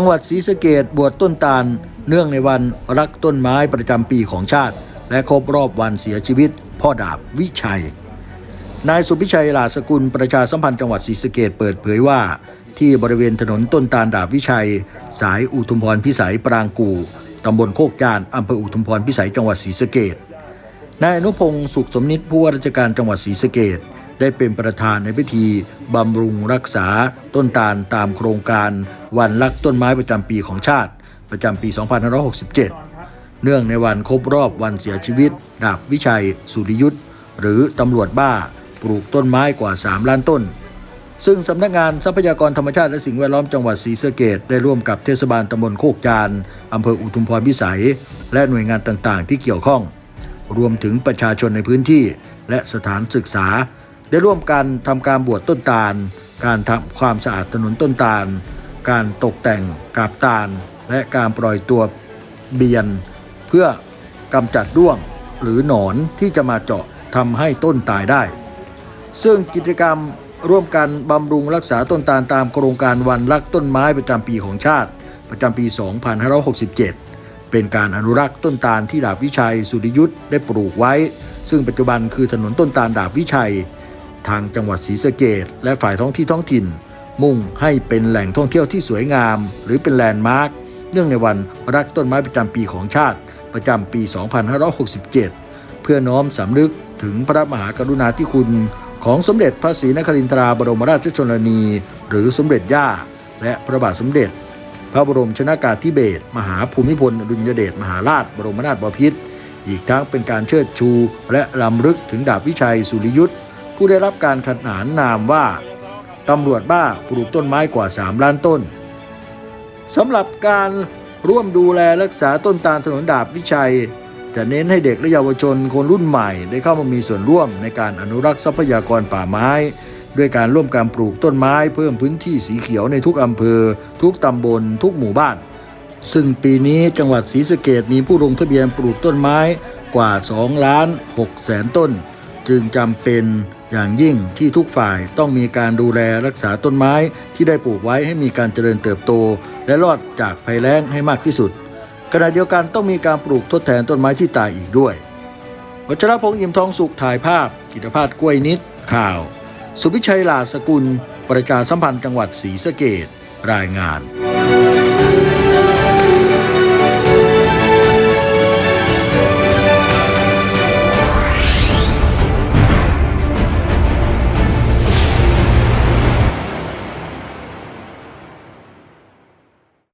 จังหวัดศรีสะเกดบวชต้นตาล เนื่องในวันรักต้นไม้ประจำปีของชาติ และครบรอบวันเสียชีวิต พ่อดาบวิชัย นายสุพิชัยหลาสกุลประชาสัมพันธ์จังหวัดศรีสะเกดเปิดเผยว่า ที่บริเวณถนนต้นตาลดาบวิชัย สายอุทุมพรพิสัยปรางกูตำบลโคกจานอำเภออุทุมพรพิสัยจังหวัดศรีสะเกดนายอนุพงศ์สุขสมนิตผู้ว่าราชการจังหวัดศรีสะเกด ได้เป็นประธานในพิธีบำรุงรักษาต้นตาลตามโครงการวันรักต้นไม้ประจำปีของชาติ ประจำปี 2567 เนื่องในวันครบรอบวันเสียชีวิตดาบวิชัย สุริยุทธหรือตำรวจบ้าปลูกต้นไม้กว่า 3 ล้านต้น ซึ่งสำนักงานทรัพยากรธรรมชาติและสิ่งแวดล้อมจังหวัดศรีสะเกดได้ร่วมกับเทศบาลตำบลโคกจานอำเภออุทุมพรพิสัย และหน่วยงานต่างๆ ที่เกี่ยวข้อง รวมถึงประชาชนในพื้นที่และสถานศึกษา ได้ร่วมกันทำการบวชต้นตาล การทำความสะอาดถนนต้นตาล การตกแต่งกาบตาล และการปล่อยตัวเบียน เพื่อกำจัดด้วงหรือหนอนที่จะมาเจาะทำให้ต้นตายได้ ซึ่งกิจกรรมร่วมกันบำรุงรักษาต้นตาลตามโครงการวันรักต้นไม้ประจำปีของชาติ ประจำปี 2567 เป็นการอนุรักษ์ต้นตาลที่ดาบวิชัยสุริยุทธ์ได้ปลูกไว้ ซึ่งปัจจุบันคือถนนต้นตาลดาบวิชัย ทางจังหวัดศรีสะเกดและฝ่ายท้องที่ท้องถิ่น มุ่งให้เป็นแหล่งท่องเที่ยวที่สวยงาม หรือเป็นแลนด์มาร์คเนื่องในวันรักต้นไม้ประจำปีของชาติ ประจำปี 2567 เพื่อน้อมสำนึกถึงพระมหากรุณาธิคุณ ของสมเด็จพระศรีนครินทราบรมราชชนนี หรือสมเด็จย่า และพระบาทสมเด็จ พระบรมชนากาธิเบศรมหาภูมิพลอดุลยเดชมหาราชบรมนาถบพิตรอีกทั้งเป็นการเชิดชู และรำลึกถึงดาบวิชัยสุริยุทธ์ ผู้ได้รับการขนานนามว่าตำรวจบ้าปลูกต้นไม้กว่า 3 ล้านต้นสำหรับการร่วมดูแลรักษาต้นตาลถนนดาบวิชัย จะเน้นให้เด็กและเยาวชนคนรุ่นใหม่ได้เข้ามามีส่วนร่วมในการอนุรักษ์ทรัพยากรป่าไม้ ด้วยการร่วมการปลูกต้นไม้เพิ่มพื้นที่สีเขียวในทุกอำเภอ ทุกตำบล ทุกหมู่บ้าน ซึ่งปีนี้จังหวัดศรีสะเกดมีผู้ลงทะเบียนปลูกต้นไม้กว่า2ล้าน6แสนต้น จึงจำเป็น อย่างยิ่งที่ทุกฝ่ายต้องมีการดูแลรักษาต้นไม้ที่ได้ปลูกไว้ให้มีการเจริญเติบโต และรอดจากภัยแล้งให้มากที่สุด ขณะเดียวกันต้องมีการปลูกทดแทนต้นไม้ที่ตายอีกด้วย วัชรพงษ์อิ่มทองสุขถ่ายภาพ กิตภาพกล้วยนิด ข่าว สุพิชัยลาสกุล ประชาสัมพันธ์จังหวัดศรีสะเกดรายงาน